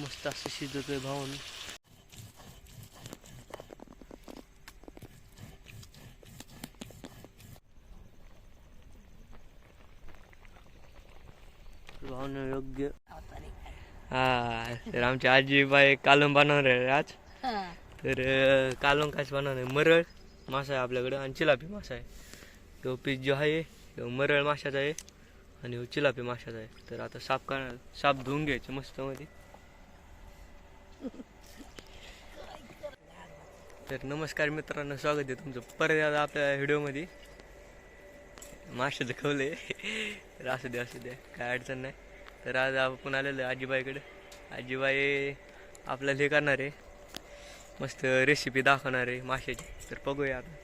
मस्त असं शिजतोय भाऊन. भाऊन योग्य हा तर आमची आजी बाई कालम बनवणार आहे आज. तर कालम काय बनवणार आहे. मरळ मासा आहे आपल्याकडं आणि चिलापी मासा आहे. तो पीस जो आहे तो मरळ माशाचा आहे आणि चिलापी माशाचा आहे. तर आता साफ करणार साफ धुवून घ्यायचे मस्त मध्ये. तर नमस्कार मित्रांनो स्वागत आहे तुमचं परत एकदा आपल्या व्हिडिओमध्ये. माशाचं खवले तर असू दे असू द्या काय अडचण नाही. तर आज आपण आलेलो आहे आजीबाईकडे. आजीबाई आपल्याला हे करणार आहे. मस्त रेसिपी दाखवणार आहे माशाची. तर बघूया आता.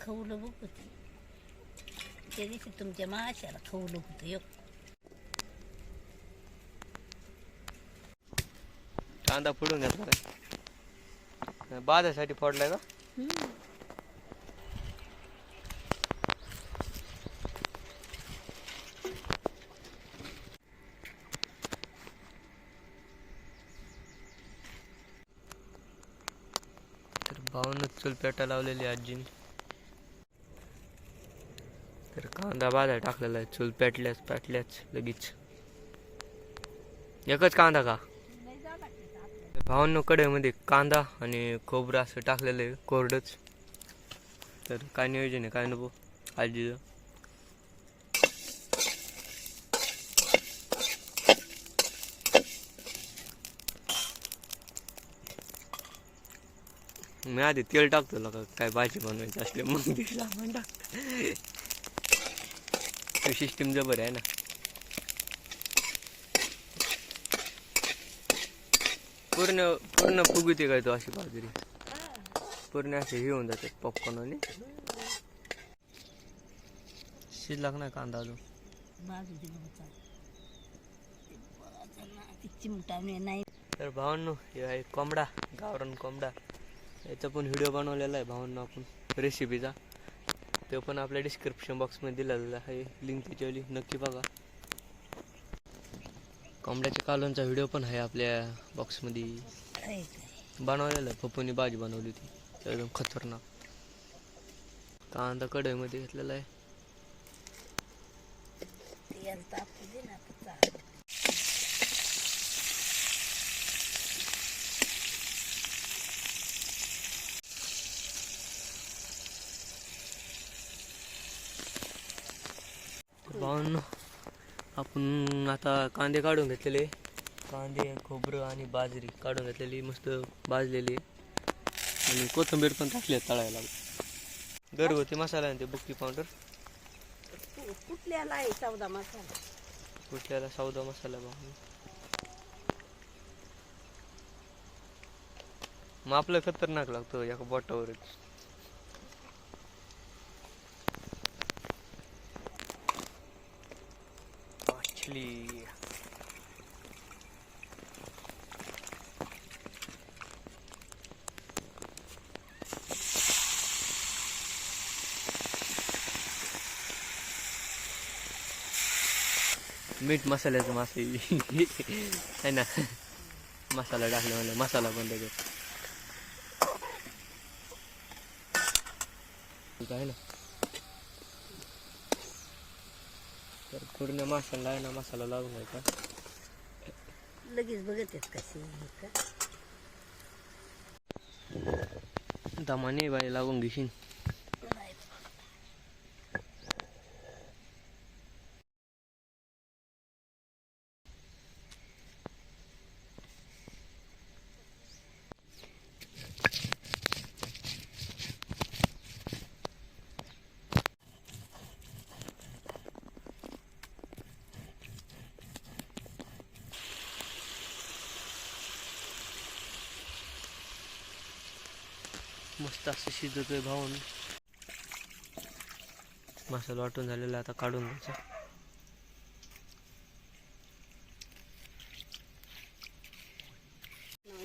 खवलं बघ तुमच्या माशाला खवलं होतं एक. कांदा फोडून घेतला काय बाजासाठी फोडलाय का? तर भावनच चूल पेटा लावलेली आहे आजीने. तर कांदा बाजार टाकलेला आहे चूल पेटल्याच पेटल्याच लगेच. एकच कांदा का? भावांनो कढईमध्ये कांदा आणि खोबरं असं टाकलेलं आहे कोरडंच. तर काय नियोजन आहे काय नको आजीचं मी आधी तेल टाकतो लोक काय भाजी बनवायची असले मग ते सामान सिस्टीम जबर आहे ना. पूर्ण पूर्ण फुगते काय तो अशी बाजरी पूर्ण असे हे होऊन जाते पॉपकॉर्न आणि शिजला नाही कांदा अजून. नाही तर भावांनो हे आहे कोंबडा गावरान कोंबडा. याचा पण व्हिडिओ बनवलेला आहे भावांनो आपण रेसिपीचा तो पण आपल्या डिस्क्रिप्शन बॉक्समध्ये दिलेला आहे. लिंक त्याच्यावली नक्की बघा. कोंबड्याच्या कालवणचा व्हिडिओ पण आहे आपल्या बॉक्समध्ये बनवलेलं आहे पप्पूनी भाजी बनवली होती. एकदम खतरनाक. कांदा कढईमध्ये घेतलेला आहे. भावांनो आपण आता कांदे काढून घेतलेले. कांदे खोबरं आणि बाजरी काढून घेतलेली मस्त भाजलेली. आणि कोथिंबीर पण टाकली तळायला. घरगुती मसाला आहे ते बुक्की पावडर. कुठल्याला आहे चौदा मसाला? कुठल्याला सौदा मसाला भाऊ मग आपलं खतरनाक लागतो एका बोटावरच मछली मीठ मसाल्याचं मासे आहे ना मसाला टाकला म्हणजे मसाला पण त्याच्यात आहे ना तर पूर्ण मसाला आहे ना मसाला लावून घ्यायचा लगेच बघत आहेत कसे का? दमाने बाई लावून घेशील मस्त असं शिजतोय भाऊन. मसाला वाटून झालेला आता काढून घ्यायचा.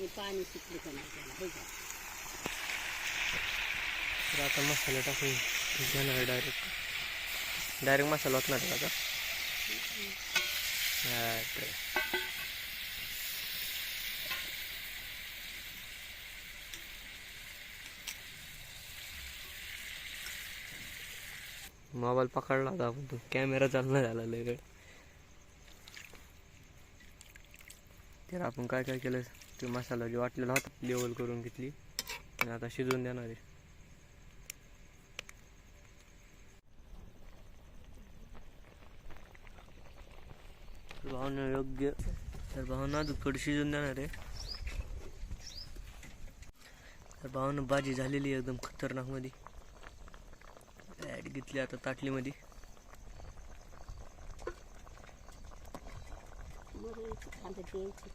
पाणी. तर आता मसाला टाकून घेणार आहे डायरेक्ट डायरेक्ट मसाला वाटणार आहे आता मोबाईल पकडला होता आपण तो कॅमेरा चालना झाला लगड तर आपण काय काय केलं ते मसाला जे वाटलेला होता लेवल करून घेतली. आणि आता शिजवून देणार आहे. भावना योग्य तर भावना अजून थोडी शिजून देणार आहे. तर भावना भाजी झालेली आहे एकदम खतरनाकमध्ये ॲड घेतली आता ताटलीमध्ये. बरं द्यायची